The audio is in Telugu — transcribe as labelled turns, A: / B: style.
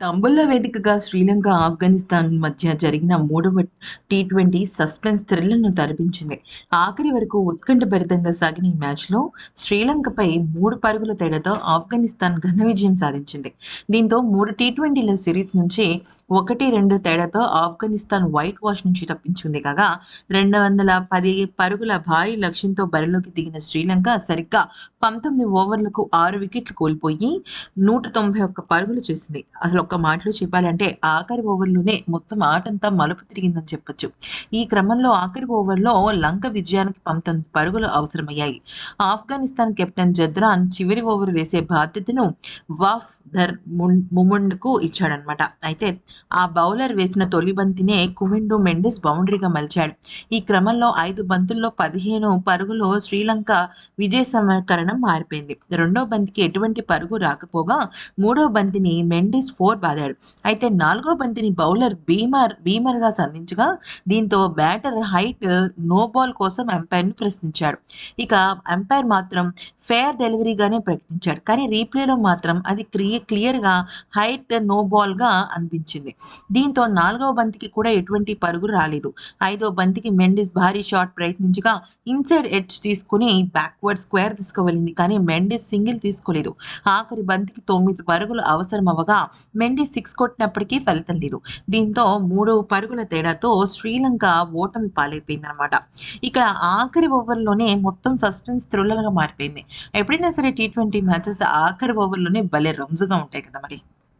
A: తంబుల్ల వేదికగా శ్రీలంక ఆఫ్ఘనిస్తాన్ మధ్య జరిగిన మూడవ టీ ట్వంటీ సస్పెన్స్ థ్రిల్లను తరిపించింది. ఆఖరి వరకు ఉత్కంఠభరితంగా సాగిన ఈ మ్యాచ్లో శ్రీలంకపై మూడు పరుగుల తేడాతో ఆఫ్ఘనిస్తాన్ ఘన విజయం సాధించింది. దీంతో మూడు టీ ట్వంటీల సిరీస్ నుంచి ఒకటి రెండు తేడాతో ఆఫ్ఘనిస్తాన్ వైట్ వాష్ నుంచి తప్పించింది కాగా రెండు వందల పది పరుగుల భారీ లక్ష్యంతో బరిలోకి దిగిన శ్రీలంక సరిగ్గా పంతొమ్మిది ఓవర్లకు ఆరు వికెట్లు కోల్పోయి నూట తొంభై ఒక్క పరుగులు చేసింది. అసలు ఒక్క మాటలో చెప్పాలంటే ఆఖరి ఓవర్లోనే మొత్తం ఆటంతా మలుపు తిరిగిందని చెప్పొచ్చు. ఈ క్రమంలో ఆఖరి ఓవర్లో లంక విజయానికి పంతొమ్మిది పరుగులు అవసరమయ్యాయి. ఆఫ్ఘనిస్తాన్ కెప్టెన్ జద్రాన్ చివరి ఓవర్ వేసే బాధ్యతను వాఫ్ ధర్ ముముండ్కు ఇచ్చాడనమాట అయితే ఆ బౌలర్ వేసిన తొలి బంతినే కుమిండు మెండెస్ బౌండరీగా మలిచాడు. ఈ క్రమంలో ఐదు బంతుల్లో పదిహేను పరుగులు శ్రీలంక విజయ సమీకరణం మారిపోయింది. రెండో బంతికి ఎటువంటి పరుగు రాకపోగా మూడో బంతిని మెండిస్ ఫోర్ బాదాడు అయితే నాలుగో బంతిని బౌలర్ బీమర్ బీమర్గా సంధించగా దీంతో బ్యాటర్ హైట్ నో బాల్ కోసం అంపైర్ను ప్రశ్నించాడు. ఇక అంపైర్ మాత్రం ఫేర్ డెలివరీగానే ప్రకటించాడు కానీ రీప్లేలో మాత్రం అది క్లియ క్లియర్గా హైట్ నో బాల్గా అనిపించింది. దీంతో నాలుగవ బంతికి కూడా ఎటువంటి పరుగు రాలేదు. ఐదో బంతికి మెండిస్ భారీ షాట్ ప్రయత్నించగా ఇన్సైడ్ ఎడ్జ్ తీసుకుని బ్యాక్వర్డ్ స్క్వేర్ తీసుకువెళ్ళింది కానీ మెండిస్ సింగిల్ తీసుకోలేదు. ఆఖరి బంతికి తొమ్మిది పరుగులు అవసరం అవ్వగా ట్వంటీ సిక్స్ కొట్టినప్పటికీ ఫలితం లేదు. దీంతో మూడు పరుగుల తేడాతో శ్రీలంక ఓటమి పాలైపోయిందనమాట ఇక్కడ ఆఖరి ఓవర్లోనే మొత్తం సస్పెన్స్ థ్రిల్లర్గా మారిపోయింది. ఎప్పుడైనా సరే టీ ట్వంటీ మ్యాచెస్ ఆఖరి ఓవర్లోనే భలే రంజుగా ఉంటాయి కదా మరి.